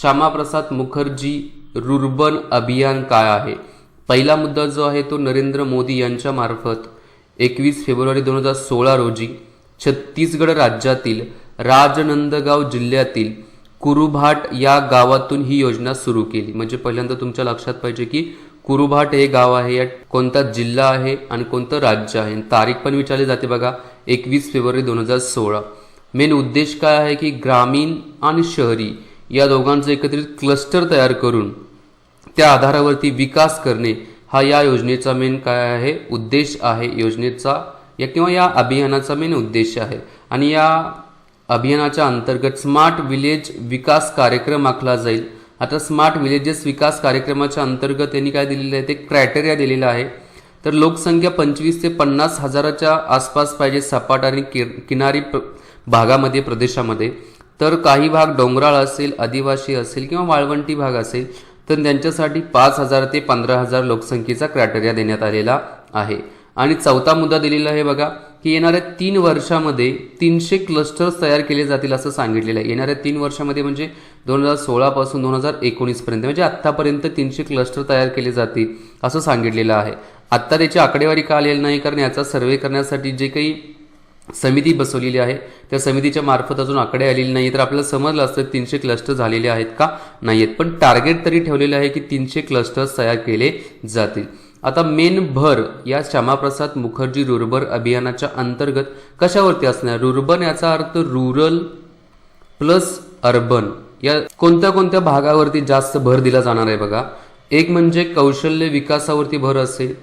Shyamaprasad Mukherjee rurban अभियान काय आहे? पहिला मुद्दा जो आहे तो नरेंद्र मोदी यांच्यामार्फत एकवीस फेब्रुवारी दोन हजार सोळा रोजी छत्तीसगड राज्यातील राजनंदगाव जिल्ह्यातील कुरुभाट या गावातून ही योजना सुरू केली. म्हणजे पहिल्यांदा तुमच्या लक्षात पाहिजे की कुरुभाट हे गाव आहे या कोणता जिल्हा आहे आणि कोणतं राज्य आहे? तारीख पण विचारली जाते बघा एकवीस फेब्रुवारी दोन हजार सोळा. मेन उद्देश काय आहे की ग्रामीण आणि शहरी या दोघांचं एकत्रित क्लस्टर तयार करून त्या आधारावरती विकास करणे हा या योजनेचा मेन काय आहे? उद्देश आहे. योजनेचा या किंवा या अभियानाचा मेन उद्देश आहे. आणि या अभियानाच्या अंतर्गत स्मार्ट विलेज विकास कार्यक्रम आखला जाईल. आता स्मार्ट विलेजेस विकास कार्यक्रमाच्या अंतर्गत त्यांनी काय दिलेलं आहे? ते क्रायटेरिया दिलेला आहे. तर लोकसंख्या पंचवीस ते पन्नास हजाराच्या आसपास पाहिजे सपाट आणि किनारी प्र भागामध्ये प्रदेशामध्ये. तर काही भाग डोंगराळ असेल आदिवासी असेल किंवा वाळवंटी भाग असेल तर त्यांच्यासाठी पाच हजार ते पंधरा हजार लोकसंख्येचा क्रायटेरिया देण्यात आलेला आहे. आणि चौथा मुद्दा दिलेला आहे बघा की येणाऱ्या तीन वर्षामध्ये तीनशे क्लस्टर्स तयार केले जातील असं सांगितलेलं आहे. येणाऱ्या तीन वर्षामध्ये म्हणजे दोन हजार सोळापासून दोन हजार एकोणीसपर्यंत म्हणजे आत्तापर्यंत तीनशे क्लस्टर तयार केले जातील असं सांगितलेलं आहे. आत्ता त्याची आकडेवारी का आलेली नाही? कारण याचा सर्वे करण्यासाठी जे काही समिती बसवलेली आहे. त्या समितीच्या मार्फत अजून आकडे आलेले नाही तर आपल्याला समजलं असतं तीनशे क्लस्टर झालेले आहेत का? नाही आहेत पण टार्गेट तरी ठेवलेलं आहे की तीनशे क्लस्टर्स तयार केले जातील. आता मेन भर या श्यामाप्रसाद मुखर्जी रुर्बन अभियानाच्या अंतर्गत कशावरती असणार? रुर्बन याचा अर्थ रुरल प्लस अर्बन या कोणत्या कोणत्या भागावरती जास्त भर दिला जाणार आहे बघा. एक म्हणजे कौशल्य विकासावरती भर असेल.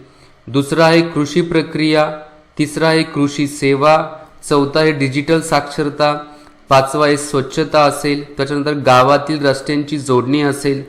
दुसरा आहे कृषी प्रक्रिया. तिसरा आहे कृषी सेवा. चौथा आहे डिजिटल साक्षरता. पाचवा आहे स्वच्छता असेल. त्याच्यानंतर गावातील रस्त्यांची जोडणी असेल.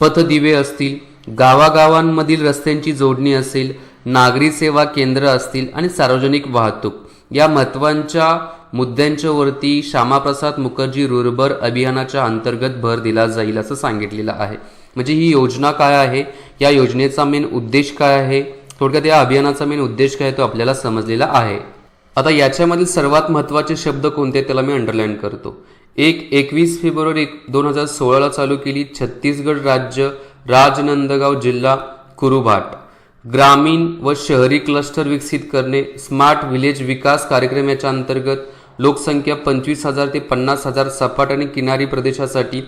पथदिवे असतील. गावागावांमधील रस्त्यांची जोडणी असेल. नागरी सेवा केंद्र असतील आणि सार्वजनिक वाहतूक. या महत्त्वांच्या मुद्द्यांच्या वरती श्यामाप्रसाद मुखर्जी रुरबर अभियानाच्या अंतर्गत भर दिला जाईल असं सांगितलेलं आहे. म्हणजे ही योजना काय आहे? या योजनेचा मेन उद्देश काय आहे? थोडक्यात या अभियानाचा मेन उद्देश काय तो आपल्याला समजलेला आहे. आता याच्यामधील सर्वात महत्त्वाचे शब्द कोणते त्याला मी अंडरलाईन करतो. एक एकवीस फेब्रुवारी दोन हजार सोळाला चालू केली छत्तीसगड राज्य राजनंदगाव जिल्हा कुरुभाट. ग्रामीण व शहरी क्लस्टर विकसित करणे स्मार्ट विलेज विकास कार्यक्रम याच्या अंतर्गत लोकसंख्या पंचवीस हजार ते पन्नास हजार सपाट आणि किनारी प्रदेशासाठी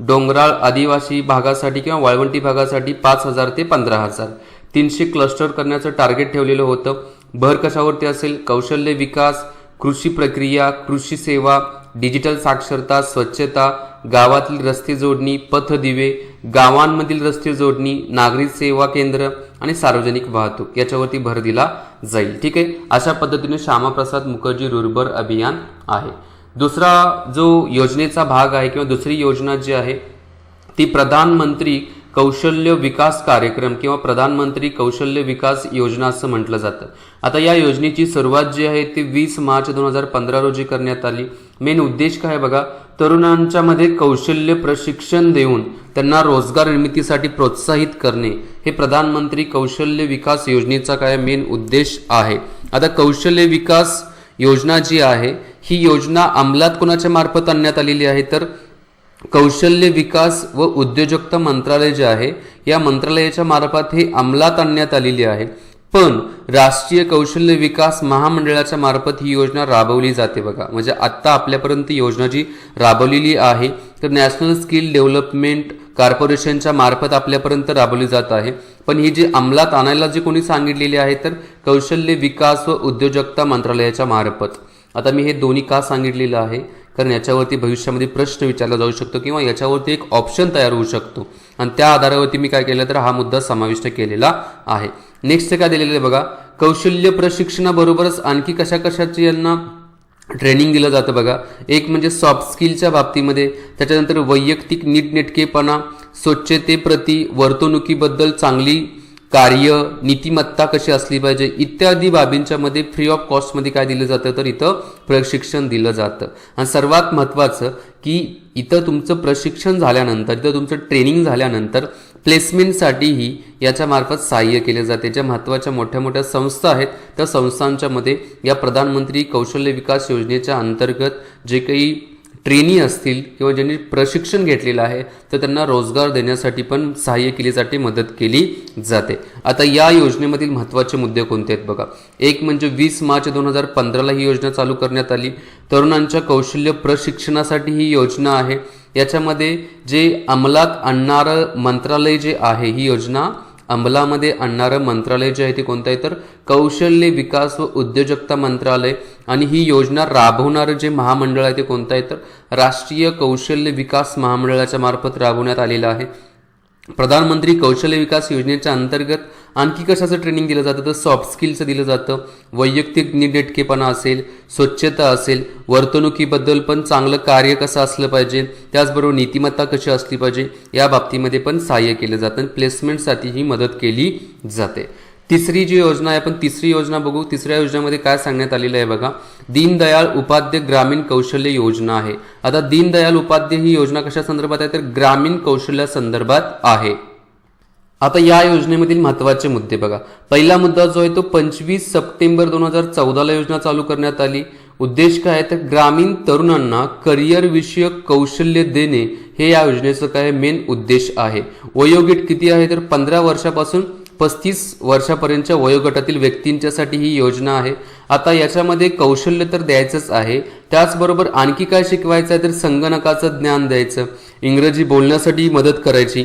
डोंगराळ आदिवासी भागासाठी किंवा वाळवंटी भागासाठी पाच हजार ते पंधरा हजार. तीनशे क्लस्टर करण्याचं टार्गेट ठेवलेलं होतं. भर कशावरती असेल? कौशल्य विकास कृषी प्रक्रिया कृषी सेवा डिजिटल साक्षरता स्वच्छता गावातील रस्ते जोडणी पथदिवे गावांमधील रस्ते जोडणी नागरी सेवा केंद्र आणि सार्वजनिक वाहतूक. याच्यावरती भर दिला जाईल. ठीक आहे? अशा पद्धतीने श्यामाप्रसाद मुखर्जी रुर्बर अभियान आहे. दुसरा जो योजनेचा भाग आहे किंवा दुसरी योजना जी आहे ती प्रधानमंत्री कौशल्य विकास कार्यक्रम किंवा प्रधानमंत्री कौशल्य विकास योजना असं म्हटलं जातं. आता या योजनेची सुरुवात जी आहे ती वीस मार्च दोन हजार पंधरा रोजी करण्यात आली. मेन उद्देश काय बघा? तरुणांच्या मध्ये कौशल्य प्रशिक्षण देऊन त्यांना रोजगार निर्मितीसाठी प्रोत्साहित करणे. हे प्रधानमंत्री कौशल्य विकास योजनेचा काय मेन उद्देश आहे? आता कौशल्य विकास योजना जी आहे ही योजना अंमलात कोणाच्या मार्फत आणण्यात आलेली आहे? तर कौशल्य विकास व उद्योजकता मंत्रालय जे आहे या मंत्रालयाच्या मार्फत हे अंमलात आणण्यात आलेली आहे. पण राष्ट्रीय कौशल्य विकास महामंडळाच्या मार्फत ही योजना राबवली जाते बघा. म्हणजे आत्ता आपल्यापर्यंत योजना जी राबवलेली आहे तर नॅशनल स्किल डेव्हलपमेंट कॉर्पोरेशनच्या मार्फत आपल्यापर्यंत राबवली जात आहे. पण ही जी अंमलात आणायला जे कोणी सांगितलेली आहे तर कौशल्य विकास व उद्योजकता मंत्रालयाच्या मार्फत. आता मी हे दोन्ही का सांगितलेलं आहे? कारण याच्यावरती भविष्यामध्ये प्रश्न विचारला जाऊ शकतो किंवा याच्यावरती एक ऑप्शन तयार होऊ शकतो. आणि त्या आधारावरती मी काय केलं तर हा मुद्दा समाविष्ट केलेला आहे. नेक्स्ट काय दिलेलं आहे बघा कौशल्य प्रशिक्षणाबरोबरच आणखी कशा कशाची यांना ट्रेनिंग दिलं जातं बघा. एक म्हणजे सॉफ्ट स्किलच्या बाबतीमध्ये त्याच्यानंतर वैयक्तिक नीटनेटकेपणा स्वच्छतेप्रती वर्तणुकीबद्दल चांगली कार्य नीतिमत्ता कशी असली पाहिजे इत्यादी बाबींच्या मध्ये फ्री ऑफ कॉस्टमध्ये काय दिलं जातं तर इथं प्रशिक्षण दिलं जातं. आणि सर्वात महत्त्वाचं की इथं तुमचं प्रशिक्षण झाल्यानंतर इथं तुमचं ट्रेनिंग झाल्यानंतर प्लेसमेंटसाठीही याच्या मार्फत सहाय्य केले जाते. ज्या महत्त्वाच्या मोठ्या मोठ्या संस्था आहेत त्या संस्थांच्या मध्ये या प्रधानमंत्री कौशल्य विकास योजनेच्या अंतर्गत जे काही ट्रेनी असतील किंवा ज्यांनी प्रशिक्षण घेतलेलं आहे तर त्यांना रोजगार देण्यासाठी पण सहाय्य केलीसाठी मदत केली जाते. आता या योजनेमधील महत्त्वाचे मुद्दे कोणते आहेत बघा. एक म्हणजे वीस मार्च दोन हजार पंधराला ही योजना चालू करण्यात आली. तरुणांच्या कौशल्य प्रशिक्षणासाठी ही योजना आहे. याच्यामध्ये जे अंमलात आणणारं मंत्रालय जे आहे ही योजना अंमलामध्ये आणणारं मंत्रालय जे आहे ते कोणतं आहे तर कौशल्य विकास व उद्योजकता मंत्रालय. आणि ही योजना राबवणारं जे महामंडळ आहे ते कोणतं आहे तर राष्ट्रीय कौशल्य विकास महामंडळाच्या मार्फत राबवण्यात आलेलं आहे. प्रधानमंत्री कौशल्य विकास योजनेच्या अंतर्गत आणखी कशाचं ट्रेनिंग दिलं जातं? तर सॉफ्ट स्किलचं दिलं जातं. वैयक्तिक निडेटकेपणा असेल स्वच्छता असेल वर्तणुकीबद्दल पण चांगलं कार्य कसं असलं पाहिजे? त्याचबरोबर नीतिमत्ता कशी असली पाहिजे? या बाबतीमध्ये पण सहाय्य केलं जातं प्लेसमेंटसाठी ही मदत केली जाते. तिसरी जी योजना आहे आपण तिसरी योजना बघू तिसऱ्या योजनेमध्ये काय सांगण्यात आलेलं आहे बघा. दीनदयाळ उपाध्याय ग्रामीण कौशल्य योजना आहे. आता दीनदयाळ उपाध्य ही योजना कशा संदर्भात आहे? तर ग्रामीण कौशल्या संदर्भात आहे. आता या योजनेमधील महत्त्वाचे मुद्दे बघा. पहिला मुद्दा जो आहे तो पंचवीस सप्टेंबर दोन हजार चौदाला योजना चालू करण्यात आली. उद्देश काय आहे? तर ग्रामीण तरुणांना करिअर विषयक कौशल्य देणे हे या योजनेचं काय मेन उद्देश आहे. वयोगीट किती आहे? तर पंधरा वर्षापासून पस्तीस वर्षापर्यंतच्या वयोगटातील व्यक्तींच्यासाठी ही योजना आहे. आता याच्यामध्ये कौशल्य तर द्यायचंच आहे. त्याचबरोबर आणखी काय शिकवायचं आहे तर संगणकाचं ज्ञान द्यायचं. इंग्रजी बोलण्यासाठी मदत करायची.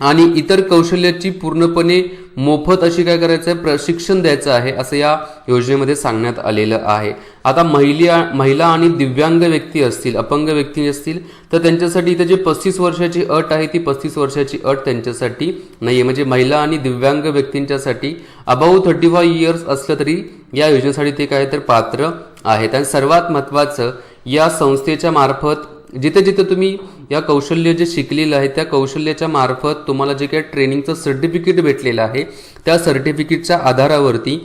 आणि इतर कौशल्याची पूर्णपणे मोफत अशी काय करायचं आहे? प्रशिक्षण द्यायचं आहे असं या योजनेमध्ये सांगण्यात आलेलं आहे. आता महिला महिला आणि दिव्यांग व्यक्ती असतील अपंग व्यक्ती असतील तर त्यांच्यासाठी इथे जे पस्तीस वर्षाची अट आहे ती पस्तीस वर्षाची अट त्यांच्यासाठी नाही आहे म्हणजे महिला आणि दिव्यांग व्यक्तींच्यासाठी अबाऊ थर्टी फाय इयर्स असलं तरी या योजनेसाठी ते काय तर पात्र आहेत. आणि सर्वात महत्त्वाचं या संस्थेच्या मार्फत जिथे जिथे तुम्ही या कौशल्य जे शिकलेलं आहे त्या कौशल्याच्या मार्फत तुम्हाला जे काही ट्रेनिंगचं सर्टिफिकेट भेटलेलं आहे त्या सर्टिफिकेटच्या आधारावरती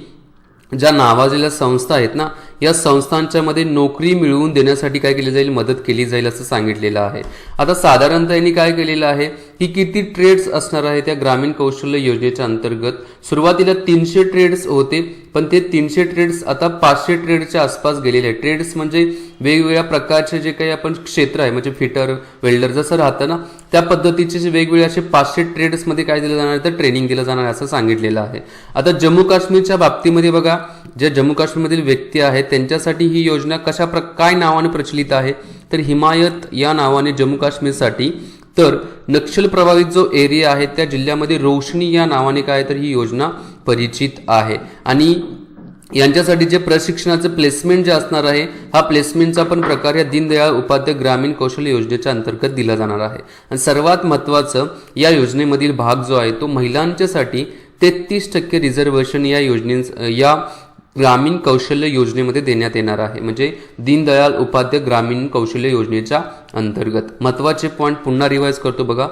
ज्या नावाजलेल्या संस्था आहेत ना या संस्थांच्यामध्ये नोकरी मिळवून देण्यासाठी काय केली जाईल मदत केली जाईल असं सांगितलेलं आहे. आता साधारणतः यांनी काय केलेलं आहे? की किती ट्रेड्स असणार आहे त्या ग्रामीण कौशल्य योजनेच्या अंतर्गत? सुरुवातीला तीनशे ट्रेड्स होते पण ते तीनशे ट्रेड्स आता पाचशे ट्रेडच्या आसपास गेलेले आहेत. ट्रेड्स म्हणजे वेगवेगळ्या प्रकारचे जे काही आपण क्षेत्र आहे म्हणजे फिटर वेल्डर जसं राहतं ना त्या पद्धतीचे जे वेगवेगळे असे पाचशे ट्रेड्समध्ये काय दिलं जाणार आहे? तर ट्रेनिंग दिलं जाणार आहे असं सांगितलेलं आहे. आता जम्मू काश्मीरच्या बाबतीमध्ये बघा ज्या जम्मू काश्मीरमधील व्यक्ती आहेत त्यांच्यासाठी ही योजना कशा प्र काय नावाने प्रचलित आहे? तर हिमायत या नावाने जम्मू काश्मीरसाठी. तर नक्षल प्रभावित जो एरिया आहे त्या जिल्ह्यामध्ये रोशनी या नावाने काय तर ही योजना परिचित आहे. आणि यांच्यासाठी जे प्रशिक्षणाचं प्लेसमेंट जे असणार आहे हा प्लेसमेंटचा पण प्रकार या दीनदयाळ उपाध्याय ग्रामीण कौशल्य योजनेच्या अंतर्गत दिला जाणार आहे. आणि सर्वात महत्त्वाचं या योजनेमधील भाग जो आहे तो महिलांच्यासाठी तेहतीस टक्के रिझर्वेशन या योजने या ग्रामीण कौशल्य योजनेमध्ये देण्यात येणार आहे. म्हणजे दीनदयाळ उपाध्याय ग्रामीण कौशल्य योजनेच्या अंतर्गत. महत्त्वाचे पॉईंट पुन्हा रिवाईज करतो बघा.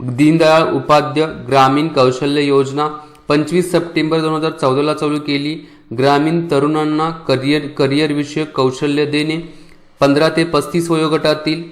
दीनदयाळ उपाध्याय ग्रामीण कौशल्य योजना पंचवीस सप्टेंबर दोन हजार चौदाला चालू केली. ग्रामीण तरुणांना करिअर करिअरविषयक कौशल्य देणे. पंधरा ते पस्तीस वयोगटातील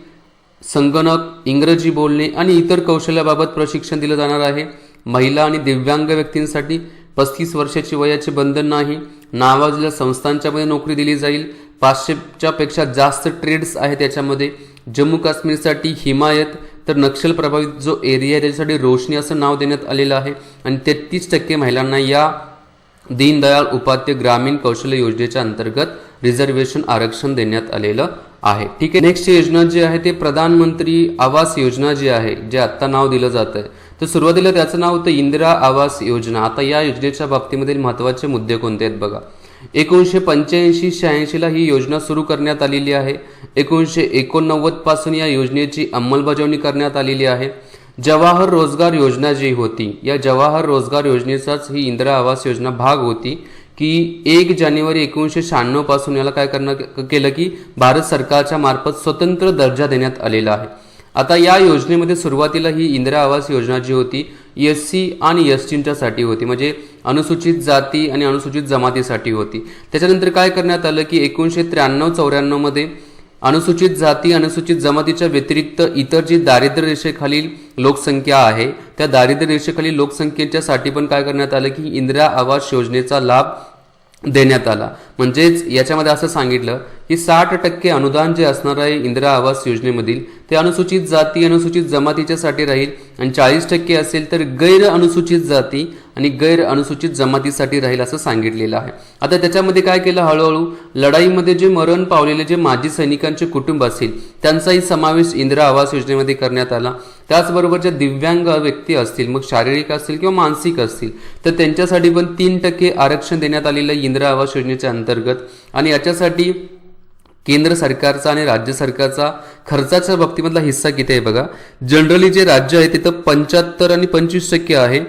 संगणक इंग्रजी बोलणे आणि इतर कौशल्याबाबत प्रशिक्षण दिलं जाणार आहे. महिला आणि दिव्यांग व्यक्तींसाठी पस्तीस वर्षाची वयाचे बंधन नाही. नावाजलेल्या संस्थांच्यामध्ये नोकरी दिली जाईल. पाचशेच्या पेक्षा जास्त ट्रेड्स आहेत त्याच्यामध्ये. जम्मू काश्मीरसाठी हिमायत तर नक्षल प्रभावित जो एरिया आहे त्याच्यासाठी रोशनी असं नाव देण्यात आलेलं आहे. आणि तेहतीस टक्के महिलांना या दीनदयाळ उपाध्य ग्रामीण कौशल्य योजनेच्या अंतर्गत रिझर्वेशन आरक्षण देण्यात आलेलं आहे. ठीक आहे. नेक्स्ट योजना जी आहे ते प्रधानमंत्री आवास योजना जी आहे जे आत्ता नाव दिलं जात आहे तर सुरुवातीला त्याचं नाव होतं इंदिरा आवास योजना. आता या योजनेच्या बाबतीमधील महत्त्वाचे मुद्दे कोणते आहेत बघा. एकोणीसशे पंच्याऐंशी शहाऐंशीला ही योजना सुरू करण्यात आलेली आहे. एकोणीसशे एकोणनव्वदपासून या योजनेची अंमलबजावणी करण्यात आलेली आहे. जवाहर रोजगार योजना जी होती या जवाहर रोजगार योजनेचाच ही इंदिरा आवास योजना भाग होती की एक जानेवारी एकोणीसशे शहाण्णवपासून याला काय करणं केलं की भारत सरकारच्या मार्फत स्वतंत्र दर्जा देण्यात आलेला आहे. आता या योजनेमध्ये सुरुवातीला ही इंदिरा आवास योजना जी होती एस सी आणि एस टींच्यासाठी होती म्हणजे अनुसूचित जाती आणि अनुसूचित जमातीसाठी होती. त्याच्यानंतर काय करण्यात आलं की एकोणीसशे त्र्याण्णव चौऱ्याण्णवमध्ये अनुसूचित जाती अनुसूचित जमातीच्या व्यतिरिक्त इतर जी दारिद्र्य रेषेखालील लोकसंख्या आहे त्या दारिद्र्य रेषेखालील लोकसंख्येच्यासाठी पण काय करण्यात आलं की इंदिरा आवास योजनेचा लाभ देण्यात आला. म्हणजेच याच्यामध्ये असं सांगितलं की साठ टक्के अनुदान जे असणार आहे इंदिरा आवास योजनेमधील ते अनुसूचित जाती अनुसूचित जमातीच्यासाठी राहील. आणि चाळीस टक्के असेल तर गैर अनुसूचित जाती आणि गैर अनुसूचित जमातीसाठी राहील असं सांगितलेलं आहे. आता त्याच्यामध्ये काय केलं? हळूहळू लढाईमध्ये जे मरण पावलेले जे माजी सैनिकांचे कुटुंब असतील त्यांचाही समावेश इंदिरा आवास योजनेमध्ये करण्यात आला. त्याचबरोबर ज्या दिव्यांग व्यक्ती असतील मग शारीरिक असतील किंवा मानसिक असतील तर त्यांच्यासाठी पण तीन टक्के आरक्षण देण्यात आलेलं आहे इंदिरा आवास योजनेच्या अंतर्गत. आणि याच्यासाठी केंद्र सरकारचा आणि राज्य सरकारचा खर्चाच्या बाबतीमधला हिस्सा किती आहे बघा? जनरली जे राज्य आहे तिथं पंच्याहत्तर आणि पंचवीस टक्के आहे.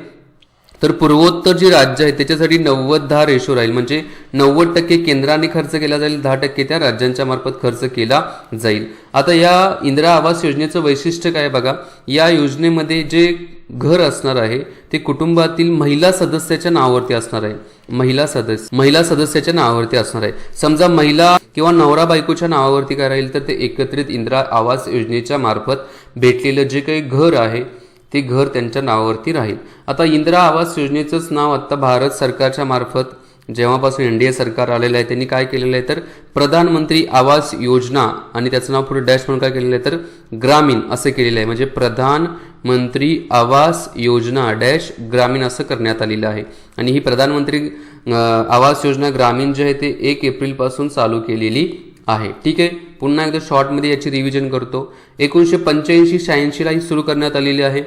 तर पूर्वोत्तर जे राज्य आहे त्याच्यासाठी नव्वद दहा रेशो राहील. म्हणजे नव्वद टक्के केंद्राने खर्च केला जाईल दहा टक्के त्या राज्यांच्या मार्फत खर्च केला जाईल. आता या इंदिरा आवास योजनेचं वैशिष्ट्य काय बघा? या योजनेमध्ये जे घर असणार आहे ते कुटुंबातील महिला सदस्याच्या नावावरती असणार आहे. महिला सदस्य महिला सदस्याच्या नावावरती असणार आहे. समजा महिला किंवा नवरा बायकोच्या नावावरती काय राहील तर ते एकत्रित इंदिरा आवास योजनेच्या मार्फत भेटलेलं जे काही घर आहे ते घर त्यांच्या नावावरती राहील. आता इंदिरा आवास योजनेचंच नाव आता भारत सरकारच्या मार्फत जेव्हापासून एन डी ए सरकार आलेलं आहे त्यांनी काय केलेलं आहे तर प्रधानमंत्री आवास योजना आणि त्याचं नाव पुढे डॅश म्हणून काय केलेलं आहे तर ग्रामीण असं केलेलं आहे. म्हणजे प्रधानमंत्री आवास योजना डॅश ग्रामीण असं करण्यात आलेलं आहे. आणि ही प्रधानमंत्री आवास योजना ग्रामीण जे आहे ते एक एप्रिलपासून चालू केलेली आहे. ठीक आहे? पुन्हा एकदा शॉर्टमध्ये याची रिव्हिजन करतो. एकोणीसशे पंच्याऐंशी शहाऐंशीला ही सुरू करण्यात आलेली आहे.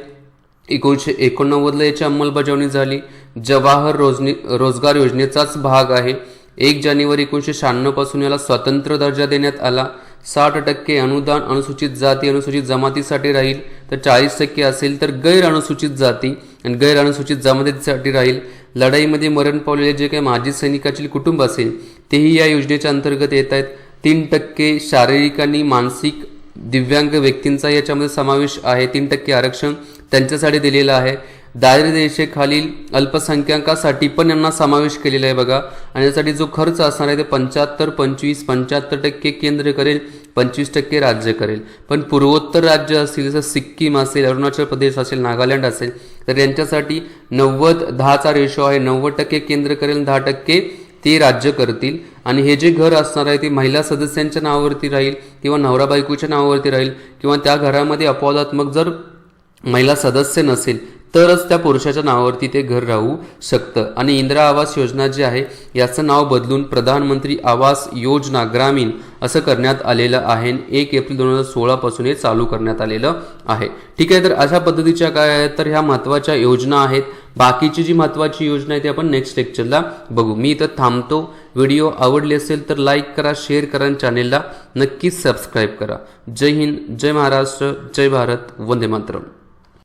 एकोणीसशे एकोणनव्वदला याची अंमलबजावणी झाली. जवाहर रोजनी रोजगार योजनेचाच भाग आहे. एक जानेवारी एकोणीसशे शहाण्णवपासून याला स्वतंत्र दर्जा देण्यात आला. साठ टक्के अनुदान अनुसूचित जाती अनुसूचित जमातीसाठी राहील. तर चाळीस टक्के असेल तर गैर अनुसूचित जाती आणि गैर अनुसूचित जमातीसाठी राहील. लढाईमध्ये मरण पावलेले जे काही माजी सैनिकाचे कुटुंब असेल तेही या योजनेच्या अंतर्गत येत आहेत. तीन टक्के शारीरिक आणि मानसिक दिव्यांग व्यक्तींचा याच्यामध्ये समावेश आहे. तीन टक्के आरक्षण त्यांच्यासाठी दिलेलं आहे. दारिद्र्यरेषेखालील अल्पसंख्याकासाठी पण यांना समावेश केलेला आहे बघा. आणि यासाठी जो खर्च असणार आहे ते पंच्याहत्तर पंचवीस पंच्याहत्तर टक्के केंद्र करेल पंचवीस टक्के राज्य करेल. पण पूर्वोत्तर राज्य असतील जसं सिक्कीम असेल अरुणाचल प्रदेश असेल नागालँड असेल तर यांच्यासाठी नव्वद दहाचा रेशो आहे. नव्वद टक्के केंद्र करेल दहा टक्के ते राज्य करतील. आणि हे जे घर असणार आहे ते महिला सदस्यांच्या नावावरती राहील किंवा नवरा बायकोच्या नावावरती राहील किंवा त्या घरामध्ये अपवादात्मक जर महिला सदस्य नसेल तरच त्या पुरुषाच्या नावावरती ते घर राहू शकतं. आणि इंदिरा आवास योजना जी आहे याचं नाव बदलून प्रधानमंत्री आवास योजना ग्रामीण असं करण्यात आलेलं आहे. एक एप्रिल दोन हजार सोळापासून हे चालू करण्यात आलेलं आहे. ठीक आहे तर अशा पद्धतीच्या काय तर ह्या महत्त्वाच्या योजना आहेत. बाकीची जी महत्त्वाची योजना आहे ती आपण नेक्स्ट लेक्चरला बघू. मी इथं थांबतो. व्हिडिओ आवडले असेल तर लाईक करा शेअर करा आणि चॅनेलला नक्कीच सबस्क्राईब करा. जय हिंद जय महाराष्ट्र जय भारत वंदे मातरम.